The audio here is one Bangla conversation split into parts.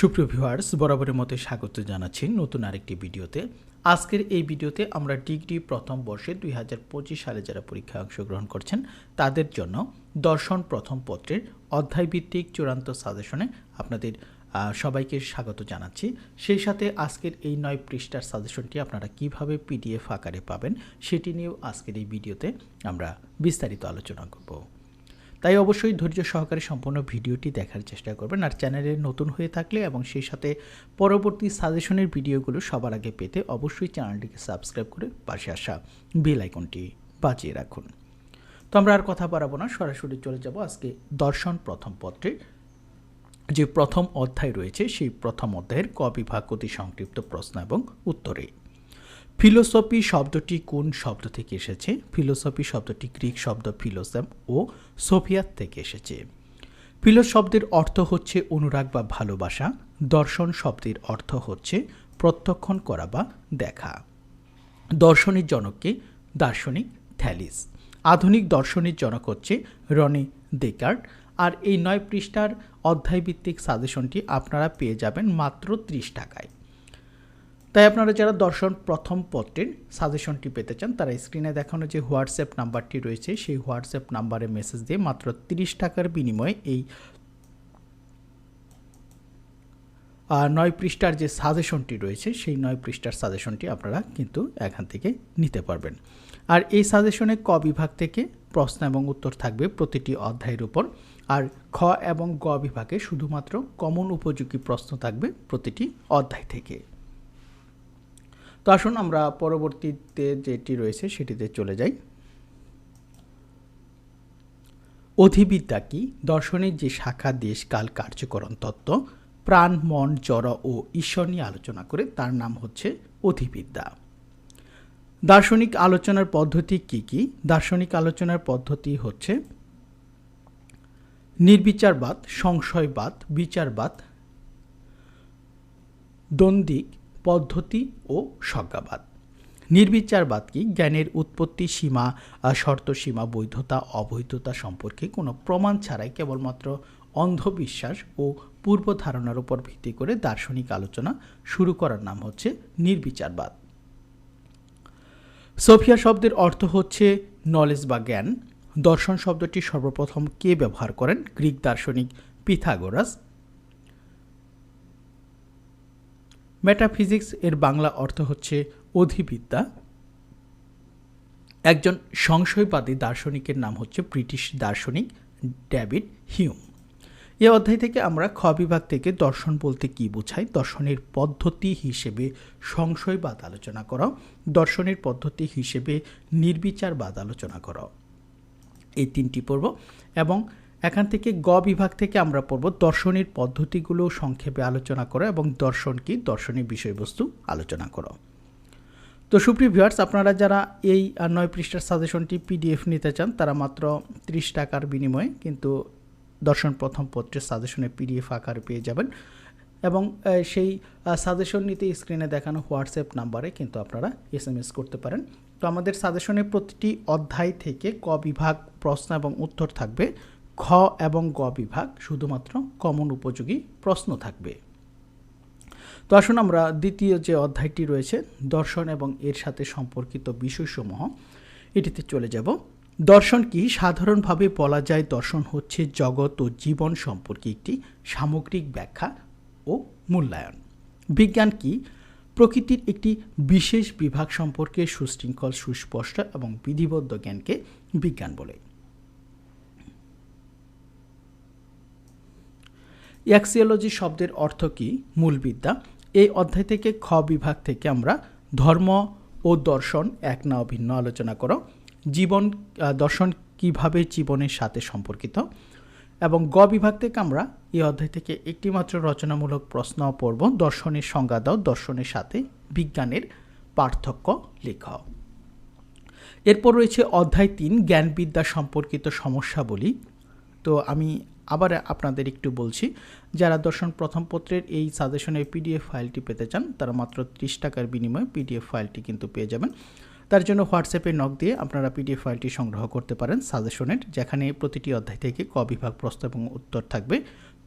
সুপ্রিয় ভিউয়ার্স, বরাবরের মতো স্বাগত জানাচ্ছি নতুন আরেকটি ভিডিওতে। আজকের এই ভিডিওতে আমরা ডিগ্রি প্রথম বর্ষে দুই হাজার পঁচিশ সালে যারা পরীক্ষায় অংশগ্রহণ করছেন, তাদের জন্য দর্শন প্রথম পত্রের অধ্যায়ভিত্তিক চূড়ান্ত সাজেশনে আপনাদের সবাইকে স্বাগত জানাচ্ছি। সেই সাথে আজকের এই নয় পৃষ্ঠার সাজেশনটি আপনারা কীভাবে পিডিএফ আকারে পাবেন, সেটি নিয়েও আজকের এই ভিডিওতে আমরা বিস্তারিত আলোচনা করব। তাই অবশ্যই ধৈর্য সহকারে সম্পূর্ণ ভিডিওটি দেখার চেষ্টা করবেন আর চ্যানেলে নতুন হয়ে থাকলে এবং সেই সাথে পরবর্তী সাজেশনের ভিডিওগুলো সবার আগে পেতে অবশ্যই চ্যানেলটিকে সাবস্ক্রাইব করে পাশে আসা বেল আইকনটি বাজিয়ে রাখুন। তো আমরা আর কথা বাড়াবো না, সরাসরি চলে যাব আজকে দর্শন প্রথম পত্রে। যে প্রথম অধ্যায় রয়েছে, সেই প্রথম অধ্যায়ের ক বিভাগ অতি সংক্ষিপ্ত প্রশ্ন এবং উত্তরে। ফিলোসফি শব্দটি কোন শব্দ থেকে এসেছে? ফিলোসফি শব্দটি গ্রিক শব্দ ফিলোসেম ও সোফিয়াত থেকে এসেছে। ফিলো শব্দের অর্থ হচ্ছে অনুরাগ বা ভালোবাসা, দর্শন শব্দের অর্থ হচ্ছে প্রত্যক্ষণ করা বা দেখা। দর্শনের জনককে দার্শনিক থ্যালিস। আধুনিক দর্শনের জনক হচ্ছে রনি দেকার্ট আর এই নয় পৃষ্ঠার অধ্যায়ভিত্তিক সাজেশনটি আপনারা পেয়ে যাবেন মাত্র ত্রিশ টাকায়। তাই আপনারা যারা দর্শন প্রথম পত্রের সাজেশনটি পেতে চান, তারা স্ক্রিনে দেখানো যে হোয়াটসঅ্যাপ নাম্বারটি রয়েছে, সেই হোয়াটসঅ্যাপ নাম্বারে মেসেজ দিয়ে মাত্র তিরিশ টাকার বিনিময়ে এই নয় পৃষ্ঠার যে সাজেশনটি রয়েছে, সেই নয় পৃষ্ঠার সাজেশনটি আপনারা কিন্তু এখান থেকে নিতে পারবেন। আর এই সাজেশনে ক বিভাগ থেকে প্রশ্ন এবং উত্তর থাকবে প্রতিটি অধ্যায়ের উপর। আর খ এবং গ বিভাগে শুধুমাত্র কমন উপযোগী প্রশ্ন থাকবে প্রতিটি অধ্যায় থেকে। তো আসুন আমরা পরবর্তীতে যেটি রয়েছে সেটিতে চলে যাই। অধিবিদ্যা কি? দর্শনের যে শাখা, দেশ, কাল, কার্যকরণ, তত্ত্ব, প্রাণ, মন, জড় ও ঈশ্বর নিয়ে আলোচনা করে তার নাম হচ্ছে অধিবিদ্যা। দার্শনিক আলোচনার পদ্ধতি কি কি? দার্শনিক আলোচনার পদ্ধতি হচ্ছে নির্বিচারবাদ, সংশয়বাদ, বিচারবাদ দ্বন্দ্বিক পদ্ধতি ও স্বজ্ঞাবাদ। নির্বিচারবাদ কি? জ্ঞানের উৎপত্তি, সীমা শর্ত, সীমা, বৈধতা, অবৈধতা সম্পর্কে কোনো প্রমাণ ছাড়াই কেবলমাত্র অন্ধবিশ্বাস ও পূর্ব ধারণার উপর ভিত্তি করে দার্শনিক আলোচনা শুরু করার নাম হচ্ছে নির্বিচারবাদ। সোফিয়া শব্দের অর্থ হচ্ছে নলেজ বা জ্ঞান। দর্শন শব্দটি সর্বপ্রথম কে ব্যবহার করেন? গ্রিক দার্শনিক পিথাগোরাস। মেটাফিজিক্স এর বাংলা অর্থ হচ্ছে অধিবিদ্যা। একজন সংশয়বাদী দার্শনিকের নাম হচ্ছে ব্রিটিশ দার্শনিক ডেভিড হিউম। এ অধ্যায় থেকে আমরা খ বিভাগ থেকে দর্শন বলতে কি বোঝায় দর্শনের পদ্ধতি হিসেবে সংশয়বাদ আলোচনা করা। দর্শনের পদ্ধতি হিসেবে নির্বিচারবাদ আলোচনা করা। এই তিনটি পর্ব এবং এখান থেকে গ বিভাগ থেকে আমরা পড়ব দর্শনের পদ্ধতিগুলো সংক্ষেপে আলোচনা করা এবং দর্শন কি দর্শনের বিষয়বস্তু আলোচনা করো। তো সুপ্রিয় ভিউয়ার্স আপনারা যারা এই নয় পৃষ্ঠার সাজেশনটি পিডিএফ নিতে চান, তারা মাত্র ত্রিশ টাকার বিনিময়ে কিন্তু দর্শন প্রথম পত্রের সাজেশনে পিডিএফ আকারে পেয়ে যাবেন এবং সেই সাজেশন নিতে স্ক্রিনে দেখানো হোয়াটসঅ্যাপ নাম্বারে কিন্তু আপনারা এস এম এস করতে পারেন। তো আমাদের সাজেশনে প্রতিটি অধ্যায় থেকে ক বিভাগ প্রশ্ন এবং উত্তর থাকবে। খ এবং গ বিভাগ শুধুমাত্র কমন উপযোগী প্রশ্ন থাকবে। তো আসুন আমরা দ্বিতীয় যে অধ্যায়টি রয়েছে, দর্শন এবং এর সাথে সম্পর্কিত বিষয়সমূহ, এটিতে চলে যাব। দর্শন কি? সাধারণভাবে বলা যায় দর্শন হচ্ছে জগৎ ও জীবন সম্পর্কে একটি সামগ্রিক ব্যাখ্যা ও মূল্যায়ন। বিজ্ঞান কি? প্রকৃতির একটি বিশেষ বিভাগ সম্পর্কে সুশৃঙ্খল, সুস্পষ্ট এবং বিধিবদ্ধ জ্ঞানকে বিজ্ঞান বলে। অ্যাক্সিওলজি শব্দের অর্থ কি? মূলবিদ্যা। এই অধ্যায় থেকে খ বিভাগ থেকে আমরা ধর্ম ও দর্শন এক না অভিন্ন আলোচনা করো। জীবন দর্শন কীভাবে জীবনের সাথে সম্পর্কিত? এবং গ বিভাগ থেকে আমরা এই অধ্যায় থেকে একটিমাত্র রচনামূলক প্রশ্ন পড়ব দর্শনের সংজ্ঞা দাও, দর্শনের সাথে বিজ্ঞানের পার্থক্য লেখ। এরপর রয়েছে অধ্যায় তিন, জ্ঞানবিদ্যা সম্পর্কিত সমস্যাবলী। তো আমি আবার আপনাদের একটু বলছি, যারা দর্শন প্রথম পত্রের এই সাজেশনের পিডিএফ ফাইলটি পেতে চান, তারা মাত্র ত্রিশ টাকার বিনিময়ে পিডিএফ ফাইলটি কিন্তু পেয়ে যাবেন। তার জন্য হোয়াটসঅ্যাপে নক দিয়ে আপনারা পিডিএফ ফাইলটি সংগ্রহ করতে পারেন সাজেশনের, যেখানে প্রতিটি অধ্যায় থেকে ক বিভাগ প্রশ্ন এবং উত্তর থাকবে।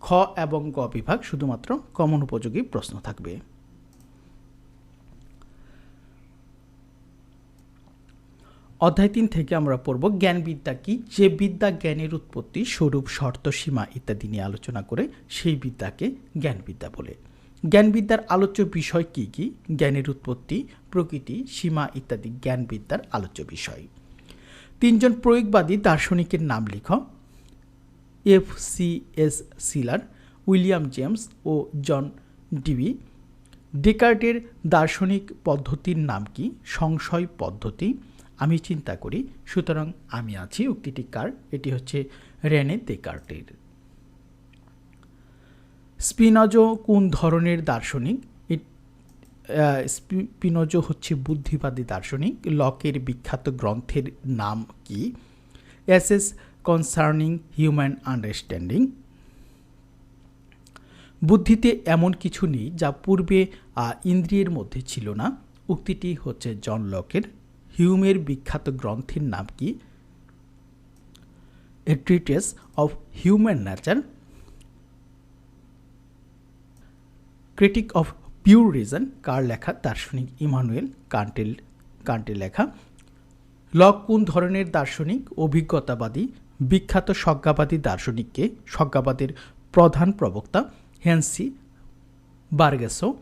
খ এবং গ বিভাগ শুধুমাত্র কমন উপযোগী প্রশ্ন থাকবে। অধ্যায় তিন থেকে আমরা পড়ব, জ্ঞানবিদ্যা কি? যে বিদ্যা জ্ঞানের উৎপত্তি, স্বরূপ, শর্ত, সীমা ইত্যাদি নিয়ে আলোচনা করে সেই বিদ্যাকে জ্ঞানবিদ্যা বলে। জ্ঞানবিদ্যার আলোচ্য বিষয় কি কি? জ্ঞানের উৎপত্তি, প্রকৃতি, সীমা ইত্যাদি জ্ঞানবিদ্যার আলোচ্য বিষয়। তিনজন প্রয়োগবাদী দার্শনিকের নাম লিখ, F C S Schiller, William James ও জন ডিবি। ডেকার্টের দার্শনিক পদ্ধতির নাম কি? সংশয় পদ্ধতি। আমি চিন্তা করি, সুতরাং আমি আছি উক্তিটি কার? এটি হচ্ছে রেনে দেকার্টের। স্পিনজো কোন ধরনের দার্শনিক? স্পিনজো হচ্ছে বুদ্ধিবাদী দার্শনিক। লকের বিখ্যাত গ্রন্থের নাম কি? Essay concerning human understanding. বুদ্ধিতে এমন কিছু নেই যা পূর্বে ইন্দ্রিয়ের মধ্যে ছিল না। উক্তিটি হচ্ছে জন লকের হিউমের বিখ্যাত গ্রন্থের নাম কি? A treatise of human nature critique of pure reason কার লেখা? দার্শনিক ইমানুয়েল কান্টেল কান্টের লেখা। লক কোন ধরনের দার্শনিক অভিজ্ঞতাবাদী? বিখ্যাত স্বজ্ঞাবাদী দার্শনিককে স্বজ্ঞাবাদের প্রধান প্রবক্তা হ্যান্সি বার্গেসো।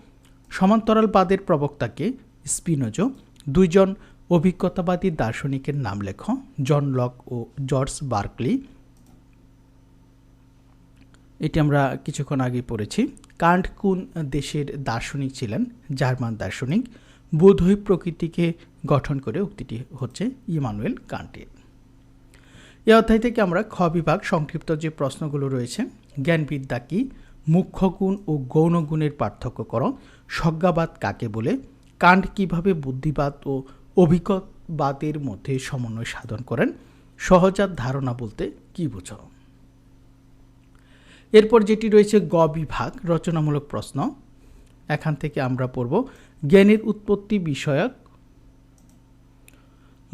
সমান্তরালবাদের প্রবক্তাকে স্পিনোজো। দুইজন অভিজ্ঞতাবাদী দার্শনিকের নাম লেখ জন লক ও জর্জ বার্কলি। এটি আমরা কিছুক্ষণ আগে পড়েছি। কান্ট কোন দেশের দার্শনিক ছিলেন, জার্মান দার্শনিক। বোধই প্রকৃতিকে গঠন করে উক্তিটি হচ্ছে ইমানুয়েল কান্টের। এ অধ্যায় থেকে আমরা খ বিভাগ সংক্ষিপ্ত যে প্রশ্নগুলো রয়েছে, জ্ঞানবিদ্যা কি, মুখ্য গুণ ও গৌণ গুণের পার্থক্য করো সজ্ঞাবাদ কাকে বলে, কান্ট কীভাবে বুদ্ধিবাদ ও অভিজ্ঞবাদের মধ্যে সমন্বয় সাধন করেন। সহজাত ধারণা বলতে কি বুঝো? এরপর যেটি রয়েছে গ বিভাগ, রচনামূলক প্রশ্ন। এখান থেকে আমরা পড়ব জ্ঞানের উৎপত্তি বিষয়ক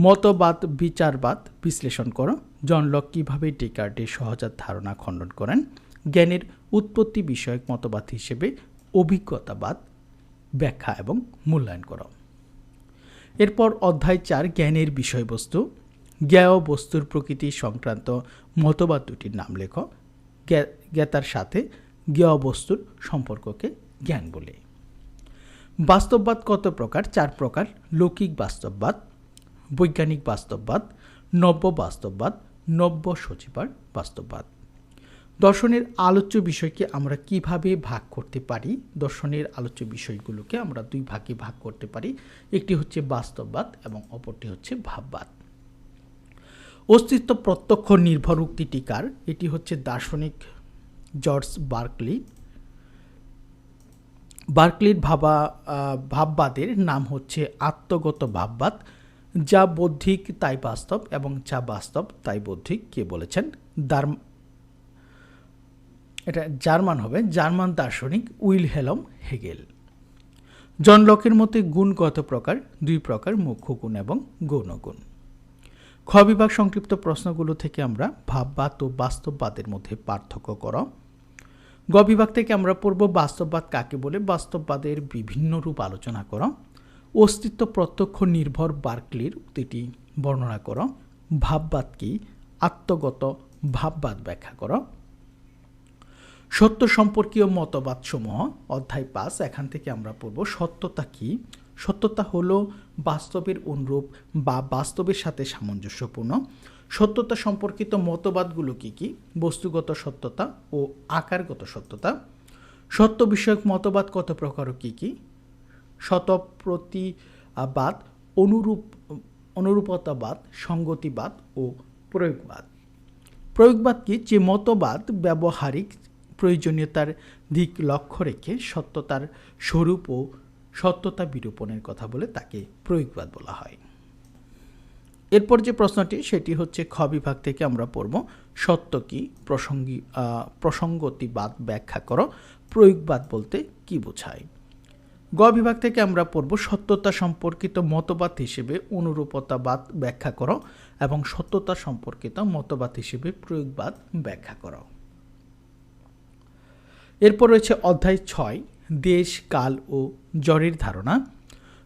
মতবাদ, বিচারবাদ বিশ্লেষণ করো। জন লক কীভাবে ডেকার্টের সহজাত ধারণা খণ্ডন করেন? জ্ঞানের উৎপত্তি বিষয়ক মতবাদ হিসেবে অভিজ্ঞতাবাদ ব্যাখ্যা এবং মূল্যায়ন করো। এরপর অধ্যায় চার, জ্ঞানের বিষয়বস্তু। জ্ঞেয় বস্তুর প্রকৃতি সংক্রান্ত মতবাদ দুটির নাম লেখ। জ্ঞাতার সাথে জ্ঞেয় বস্তুর সম্পর্ককে জ্ঞান বলে। বাস্তববাদ কত প্রকার? চার প্রকার। লৌকিক বাস্তববাদ, বৈজ্ঞানিক বাস্তববাদ, নব্য বাস্তববাদ, নব্য সচিবার বাস্তববাদ। দর্শনের আলোচ্য বিষয়কে আমরা কীভাবে ভাগ করতে পারি? দর্শনের আলোচ্য বিষয়গুলোকে আমরা দুই ভাগে ভাগ করতে পারি। একটি হচ্ছে বাস্তববাদ এবং অপরটি হচ্ছে ভাববাদ। অস্তিত্ব প্রত্যক্ষ নির্ভর উক্তিটি কার এটি হচ্ছে দার্শনিক জর্জ বার্কলি। বার্কলির ভাবা ভাববাদের নাম হচ্ছে আত্মগত ভাববাদ, যা বৌদ্ধিক তাই বাস্তব এবং যা বাস্তব তাই বৌদ্ধিক, কে বলেছেন? এটা জার্মান হবে, জার্মান দার্শনিক উইল হেলম হেগেল। জন লকের মতে গুণ কত প্রকার? দুই প্রকার, মুখ্য গুণ এবং গৌণগুণ খ বিভাগ সংক্ষিপ্ত প্রশ্নগুলো থেকে আমরা ভাববাদ ও বাস্তববাদের মধ্যে পার্থক্য কর। গ বিভাগ থেকে আমরা পড়ব বাস্তববাদ কাকে বলে? বাস্তববাদের বিভিন্ন রূপ আলোচনা কর। অস্তিত্ব প্রত্যক্ষ নির্ভর বার্কলির উক্তিটি বর্ণনা কর। ভাববাদ কি? আত্মগত ভাববাদ ব্যাখ্যা করো। সত্য সম্পর্কীয় মতবাদ সমূহ অধ্যায় পাঁচ, এখান থেকে আমরা পড়ব, সত্যতা কি? সত্যতা হলো বাস্তবের অনুরূপ বা বাস্তবের সাথে সামঞ্জস্যপূর্ণ। সত্যতা সম্পর্কিত মতবাদগুলো কি কি? বস্তুগত সত্যতা ও আকারগত সত্যতা। সত্য বিষয়ক মতবাদ কত প্রকার কি কি? শতপ্রতিবাদ, অনুরূপ, অনুরূপতাবাদ, সঙ্গতিবাদ ও প্রয়োগবাদ। প্রয়োগবাদ কি? যে মতবাদ ব্যবহারিক প্রয়োজনীয়তার দিক লক্ষ্য রেখে সত্যতার স্বরূপ ও সত্যতা বিরূপণের কথা বলে তাকে প্রয়োগবাদ বলা হয়। এরপর যে প্রশ্নটি, সেটি হচ্ছে খ বিভাগ থেকে আমরা পড়ব, সত্য কি, প্রসঙ্গী প্রসঙ্গতিবাদ ব্যাখ্যা করো, প্রয়োগবাদ বলতে কি বোঝায়? গ বিভাগ থেকে আমরা পড়ব, সত্যতা সম্পর্কিত মতবাদ হিসেবে অনুরূপতাবাদ ব্যাখ্যা করো এবং সত্যতা সম্পর্কিত মতবাদ হিসেবে প্রয়োগবাদ ব্যাখ্যা করো। এরপর রয়েছে অধ্যায় ছয়, দেশ, কাল ও জ্বরের ধারণা।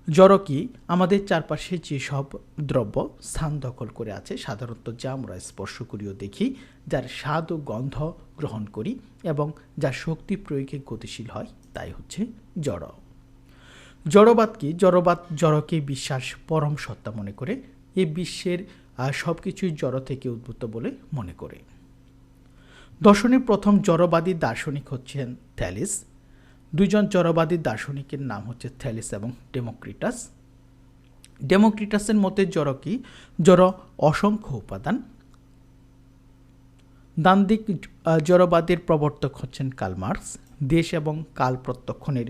জড় কি আমাদের চারপাশে যেসব দ্রব্য স্থান দখল করে আছে, সাধারণত যা আমরা স্পর্শ করিও দেখি, যার স্বাদ ও গন্ধ গ্রহণ করি এবং যা শক্তি প্রয়োগে গতিশীল হয়, তাই হচ্ছে জড় জড়বাদ কি? জড়বাদ জড়কে বিশ্বাস পরম সত্তা মনে করে, এ বিশ্বের সব কিছুই জড় থেকে উদ্ভূত বলে মনে করে। দর্শনের প্রথম জড়বাদী দার্শনিক হচ্ছেন থ্যালিস। দুইজন জড়বাদী দার্শনিকের নাম হচ্ছে থ্যালিস এবং ডেমোক্রিটাস। ডেমোক্রিটাসের মতে জড় কি? জড় অসংখ্য উপাদান। দান্দিক জড়বাদের প্রবর্তক হচ্ছেন কালমার্কস দেশ এবং কাল প্রত্যক্ষণের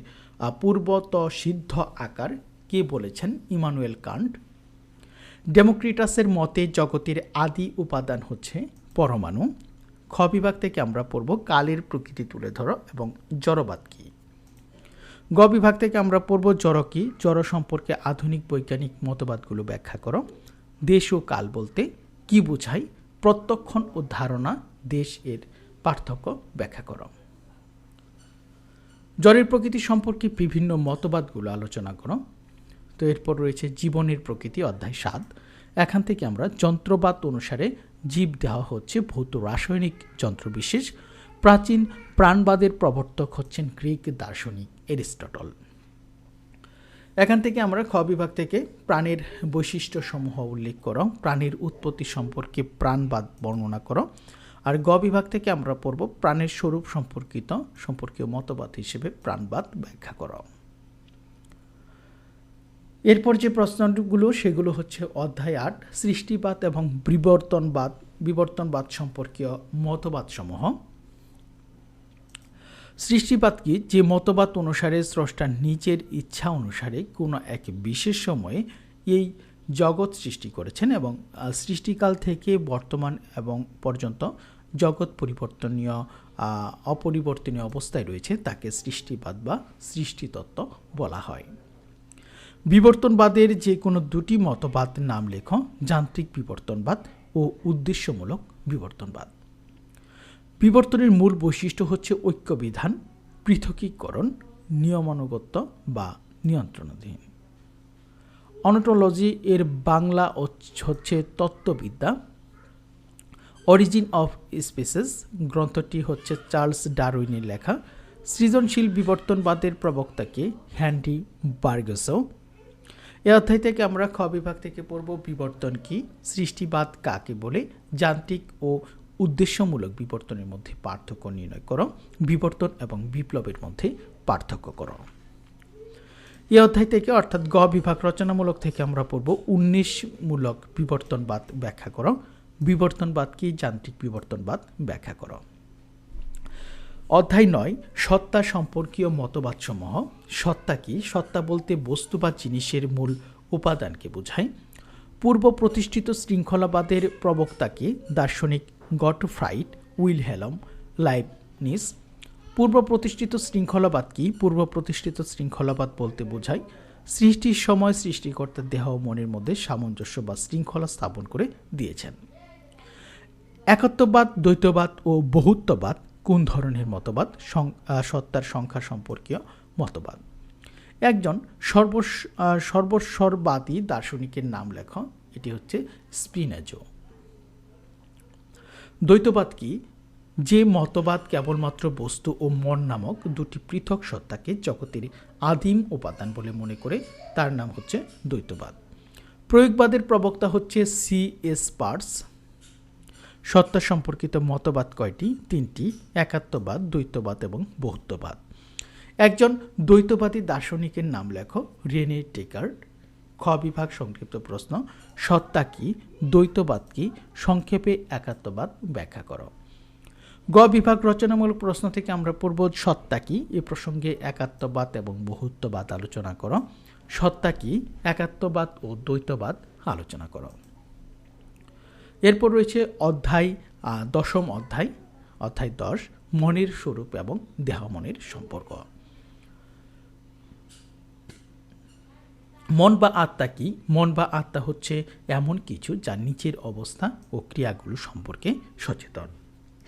পূর্বত সিদ্ধ আকার কে বলেছেন? Immanuel Kant. ডেমোক্রিটাসের মতে জগতের আদি উপাদান হচ্ছে পরমাণু। খ বিভাগ থেকে আমরা পড়ব কালের প্রকৃতি তুলে ধরো এবং জড়বাদ কী। গ বিভাগ থেকে আমরা পড়ব জড় কী, জড় সম্পর্কে আধুনিক বৈজ্ঞানিক মতবাদগুলো ব্যাখ্যা করো। দেশ ও কাল বলতে কি বোঝায়, প্রত্যক্ষণ ও ধারণা দেশ এর পার্থক্য ব্যাখ্যা করো। জ্বরের প্রকৃতি সম্পর্কে বিভিন্ন মতবাদগুলো আলোচনা করো। তো এরপর রয়েছে জীবনের প্রকৃতি অধ্যায় সাত। এখান থেকে আমরা যন্ত্রবাদ অনুসারে জীব দেওয়া হচ্ছে ভৌত রাসায়নিক যন্ত্রবিশেষ। প্রাচীন প্রাণবাদের প্রবর্তক হচ্ছেন গ্রিক দার্শনিক এরিস্টটল। এখান থেকে আমরা খ বিভাগ থেকে প্রাণের বৈশিষ্ট্য সমূহ উল্লেখ করো, প্রাণীর উৎপত্তি সম্পর্কে প্রাণবাদ বর্ণনা করো, আর গ বিভাগ থেকে আমরা পড়ব প্রাণের স্বরূপ সম্পর্কিত, সম্পর্কীয় মতবাদ হিসেবে প্রাণবাদ ব্যাখ্যা করো। এরপর যে প্রশ্নগুলো, সেগুলো হচ্ছে অধ্যায় আট, সৃষ্টিবাদ এবং বিবর্তনবাদ বিবর্তনবাদ সম্পর্কীয় মতবাদসমূহ। সৃষ্টিবাদ কি? যে মতবাদ অনুসারে স্রষ্টার নিজের ইচ্ছা অনুসারে কোনো এক বিশেষ সময়ে এই জগৎ সৃষ্টি করেছেন এবং সৃষ্টিকাল থেকে বর্তমান এবং পর্যন্ত জগৎ পরিবর্তনীয় অপরিবর্তনীয় অবস্থায় রয়েছে, তাকে সৃষ্টিবাদ বা সৃষ্টিতত্ত্ব বলা হয়। বিবর্তনবাদের যে কোনো দুটি মতবাদ নাম লেখ, যান্ত্রিক বিবর্তনবাদ ও উদ্দেশ্যমূলক বিবর্তনবাদ। বিবর্তনের মূল বৈশিষ্ট্য হচ্ছে ঐক্যবিধান, পৃথকীকরণ, নিয়মানুগত্য বা নিয়ন্ত্রণাধীন। অনটোলজি এর বাংলা হচ্ছে তত্ত্ববিদ্যা। অরিজিন অফ স্পেসেস গ্রন্থটি হচ্ছে চার্লস ডারউইনের লেখা। সৃজনশীল বিবর্তনবাদের প্রবক্তাকে হ্যান্ডি বার্গসো এ অধ্যায় থেকে আমরা খ বিভাগ থেকে পড়ব বিবর্তন কি? সৃষ্টিবাদ কাকে বলে? যান্ত্রিক ও উদ্দেশ্যমূলক বিবর্তনের মধ্যে পার্থক্য নির্ণয় করো, বিবর্তন এবং বিপ্লবের মধ্যে পার্থক্য করো। এ অধ্যায় থেকে অর্থাৎ গ বিভাগ রচনামূলক থেকে আমরা পড়ব উন্নিশমূলক বিবর্তনবাদ ব্যাখ্যা করো, বিবর্তনবাদ কি? যান্ত্রিক বিবর্তনবাদ ব্যাখ্যা করো। অধ্যায় নয়, সত্তা সম্পর্কীয় মতবাদসমূহ। সত্তা কি? সত্তা বলতে বস্তু বা জিনিসের মূল উপাদানকে বোঝায়। পূর্ব প্রতিষ্ঠিত শৃঙ্খলাবাদের প্রবক্তাকে দার্শনিক গটফ্রাইড উইলহেলম লাইবনিস পূর্ব প্রতিষ্ঠিত শৃঙ্খলাবাদ কি? পূর্ব প্রতিষ্ঠিত শৃঙ্খলাবাদ বলতে বোঝায় সৃষ্টির সময় সৃষ্টিকর্তার দেহ ও মনের মধ্যে সামঞ্জস্য বা শৃঙ্খলা স্থাপন করে দিয়েছেন। একত্ববাদ, দ্বৈতবাদ ও বহুত্ববাদ কোন ধরনের মতবাদ? সত্তার সংখ্যা সম্পর্কীয় মতবাদ। একজন সর্ব সর্বস্বরবাদী দার্শনিকের নাম লেখ। এটি হচ্ছে স্পিনাজো। দ্বৈতবাদ কি? যে মতবাদ কেবলমাত্র বস্তু ও মন নামক দুটি পৃথক সত্তাকে জগতের আদিম উপাদান বলে মনে করে, তার নাম হচ্ছে দ্বৈতবাদ। প্রয়োগবাদের প্রবক্তা হচ্ছে সি এস পার্স। সত্তা সম্পর্কিত মতবাদ কয়টি? তিনটি, একাত্মবাদ, দ্বৈতবাদ এবং বহুত্ববাদ একজন দ্বৈতবাদী দার্শনিকের নাম লেখো, রেনে টেকার্ড খ বিভাগ সংক্ষিপ্ত প্রশ্ন, সত্তা কি, দ্বৈতবাদ কি, সংক্ষেপে একাত্মবাদ ব্যাখ্যা করো। গ বিভাগ রচনামূলক প্রশ্ন থেকে আমরা পূর্ব সত্তা কি? এ প্রসঙ্গে একাত্মবাদ এবং বহুত্ববাদ আলোচনা করো। সত্তা কি, একাত্মবাদ ও দ্বৈতবাদ আলোচনা করো। এরপর রয়েছে অধ্যায় দশম অধ্যায় অধ্যায় দশ, মনের স্বরূপ এবং দেহ মনের সম্পর্ক। মন বা আত্মা কি? মন বা আত্মা হচ্ছে এমন কিছু যা নিচের অবস্থা ও ক্রিয়াগুলো সম্পর্কে সচেতন।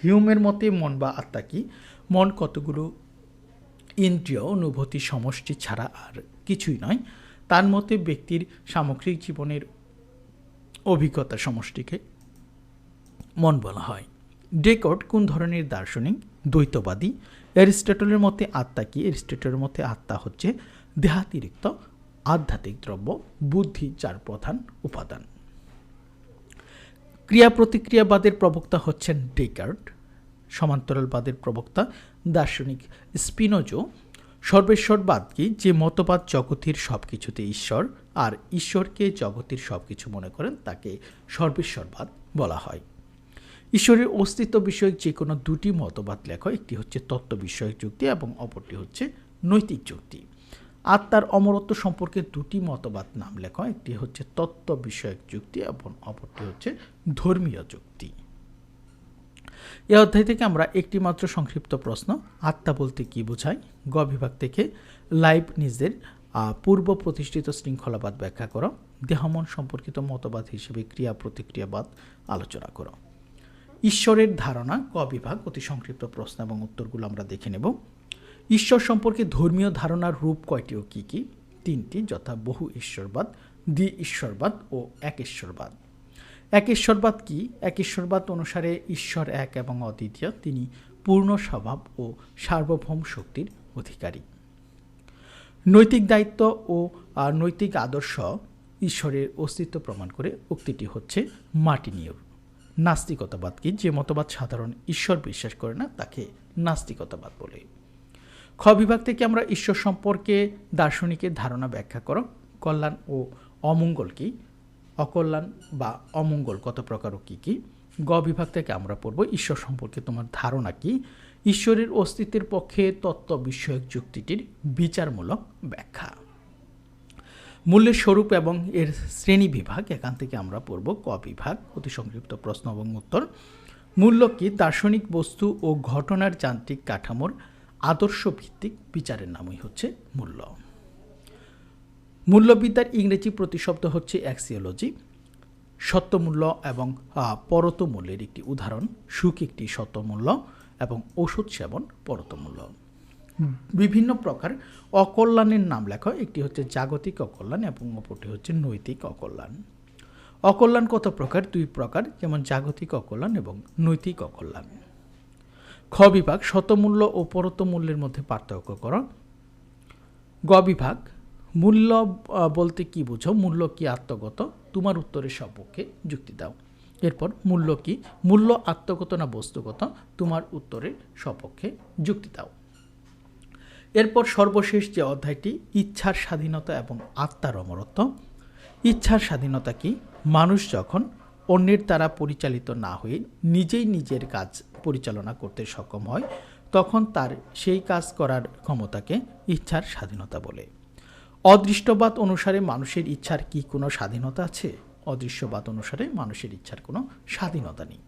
হিউমের মতে মন বা আত্মা কি? মন কতগুলো ইন্দ্রিয়, অনুভূতি, সমষ্টি ছাড়া আর কিছুই নয়। তার মতে ব্যক্তির সামগ্রিক জীবনের অভিজ্ঞতা সমষ্টিকে মন বলা হয়। ডেকট কোন ধরনের দার্শনিক? দ্বৈতবাদী। অ্যারিস্টটলের মতে আত্মা কি? অ্যারিস্টটলের মতে আত্মা হচ্ছে দেহাতিরিক্ত, আধ্যাত্মিক দ্রব্য, বুদ্ধি যার প্রধান উপাদান। ক্রিয়া প্রতিক্রিয়াবাদের প্রবক্তা হচ্ছেন ডেকার্ট। সমান্তরালবাদের প্রবক্তা দার্শনিক স্পিনোজো। সর্বেশ্বরবাদ কি? যে মতবাদ জগতের সব কিছুতে ঈশ্বর, আর ঈশ্বরকে জগতের সব কিছু মনে করেন, তাকে সর্বেশ্বরবাদ বলা হয়। ঈশ্বরের অস্তিত্ব বিষয়ক যে কোনো দুটি মতবাদ লেখা, একটি হচ্ছে তত্ত্ব বিষয়ক যুক্তি এবং অপরটি হচ্ছে নৈতিক যুক্তি। আত্মার অমরত্ব সম্পর্কে দুটি মতবাদ নাম লেখা, একটি হচ্ছে তত্ত্ব বিষয়ক যুক্তি এবং অপরটি হচ্ছে ধর্মীয় যুক্তি। এ অধ্যায় থেকে আমরা একটি মাত্র সংক্ষিপ্ত প্রশ্ন, আত্মা বলতে কি বোঝায়? গ বিভাগ থেকে লাইভ নিজের পূর্ব প্রতিষ্ঠিত শৃঙ্খলাবাদ ব্যাখ্যা করো। দেহমন সম্পর্কিত মতবাদ হিসেবে ক্রিয়া প্রতিক্রিয়াবাদ আলোচনা করো। ঈশ্বরের ধারণা, ক বিভাগ, অতি সংক্ষিপ্ত প্রশ্ন এবং উত্তরগুলো আমরা দেখে নেব। ঈশ্বর সম্পর্কে ধর্মীয় ধারণার রূপ কয়টি ও কী কী? তিনটি, যথা বহু ঈশ্বরবাদ, দ্বি ঈশ্বরবাদ ও এক ঈশ্বরবাদ। এক ঈশ্বরবাদ কি? এক ঈশ্বরবাদ অনুসারে ঈশ্বর এক এবং অদ্বিতীয়, তিনি পূর্ণ স্বভাব ও সার্বভৌম শক্তির অধিকারী। নৈতিক দায়িত্ব ও নৈতিক আদর্শ, ঈশ্বরের অস্তিত্ব প্রমাণ করে উক্তিটি হচ্ছে মার্টিনিয়র নাস্তিকতাবাদ কি? যে মতবাদ সাধারণ ঈশ্বর বিশ্বাস করে না, তাকে নাস্তিকতাবাদ বলে। খ বিভাগ থেকে আমরা ঈশ্বর সম্পর্কে দার্শনিকের ধারণা ব্যাখ্যা করো। কল্যাণ ও অমঙ্গল কি? অকল্যাণ বা অমঙ্গল কত প্রকার ও কী কী? গ বিভাগ থেকে আমরা পড়ব ঈশ্বর সম্পর্কে তোমার ধারণা কি? ঈশ্বরের অস্তিত্বের পক্ষে তত্ত্ব বিষয়ক যুক্তিটির বিচারমূলক ব্যাখ্যা। মূল্যের স্বরূপ এবং এর শ্রেণি বিভাগ, এখান থেকে আমরা পড়ব ক বিভাগ, অতি সংক্ষিপ্ত প্রশ্ন এবং উত্তর। মূল্য কি? দার্শনিক বস্তু ও ঘটনার যান্ত্রিক কাঠামোর আদর্শ ভিত্তিক বিচারের নামই হচ্ছে মূল্য। মূল্যবিদ্যার ইংরেজি প্রতিশব্দ হচ্ছে অ্যাক্সিওলজি সত্যমূল্য এবং পরতমূল্যের একটি উদাহরণ, সুখ একটি সত্যমূল্য এবং ওষুধ সেবন পরতমূল্য। বিভিন্ন প্রকার অকল্যাণের নাম লেখা। একটি হচ্ছে জাগতিক অকল্যাণ এবং অপরটি হচ্ছে নৈতিক অকল্যাণ। অকল্যাণ কত প্রকার? দুই প্রকার, যেমন জাগতিক অকল্যাণ এবং নৈতিক অকল্যাণ। খ বিভাগ, শতমূল্য ও পরতমূল্যের মধ্যে পার্থক্য করা। গ বিভাগ, মূল্য বলতে কি বুঝো? মূল্য কি আত্মগত? তোমার উত্তরের সপক্ষে যুক্তি দাও। এরপর, মূল্য কি? মূল্য আত্মগত না বস্তুগত? তোমার উত্তরের সপক্ষে যুক্তি দাও। এরপর সর্বশেষ যে অধ্যায়টি, ইচ্ছার স্বাধীনতা এবং আত্মার অমরত্ব। ইচ্ছার স্বাধীনতা কি? মানুষ যখন অন্যের দ্বারা পরিচালিত না হয়ে নিজেই নিজের কাজ পরিচালনা করতে সক্ষম হয়, তখন তার সেই কাজ করার ক্ষমতাকে ইচ্ছার স্বাধীনতা বলে। অদৃষ্টবাদ অনুসারে মানুষের ইচ্ছার কি কোনো স্বাধীনতা আছে? অদৃশ্যবাদ অনুসারে মানুষের ইচ্ছার কোনো স্বাধীনতা নেই।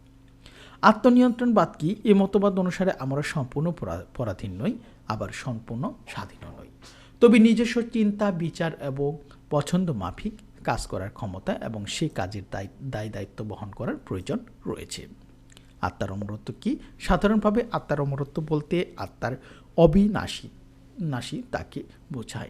আত্মনিয়ন্ত্রণবাদ কি? এ মতবাদ অনুসারে আমরা সম্পূর্ণ পরাধীন নই, আবার সম্পূর্ণ স্বাধীন নই। তবে নিজস্ব চিন্তা, বিচার এবং পছন্দ মাফিক কাজ করার ক্ষমতা এবং সেই কাজের দায় দায় দায়িত্ব বহন করার প্রয়োজন রয়েছে। আত্মার অমরত্ব কি? সাধারণভাবে আত্মার অমরত্ব বলতে আত্মার অবিনাশী, নাশী তাকে বোঝায়।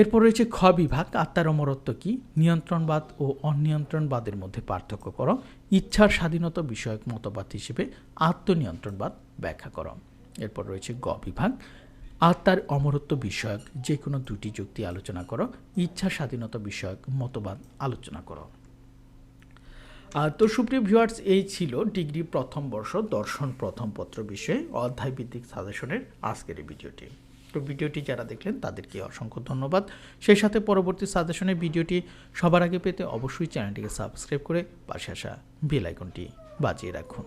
এরপর রয়েছে খ বিভাগ আত্মার অমরত্ব কি? নিয়ন্ত্রণবাদ ও অনিয়ন্ত্রণবাদের মধ্যে পার্থক্য করো। ইচ্ছার স্বাধীনতা বিষয়ক মতবাদ হিসেবে আত্মনিয়ন্ত্রণবাদ ব্যাখ্যা করো। এরপর রয়েছে গ বিভাগ, আত্মার অমরত্ব বিষয়ক যে কোনো দুটি যুক্তি আলোচনা করো। ইচ্ছা স্বাধীনতা বিষয়ক মতবাদ আলোচনা করো। তো সুপ্রিয় ভিউয়ার্স, এই ছিল ডিগ্রি প্রথম বর্ষ দর্শন প্রথম পত্র বিষয়ে অধ্যায় ভিত্তিক সাজেশনের আজকের ভিডিওটি। তো ভিডিওটি যারা দেখলেন, তাদেরকে অসংখ্য ধন্যবাদ। সেই সাথে পরবর্তী সাজেশনের ভিডিওটি সবার আগে পেতে অবশ্যই চ্যানেলটিকে সাবস্ক্রাইব করে পাশে আসা বেল আইকনটি বাজিয়ে রাখুন।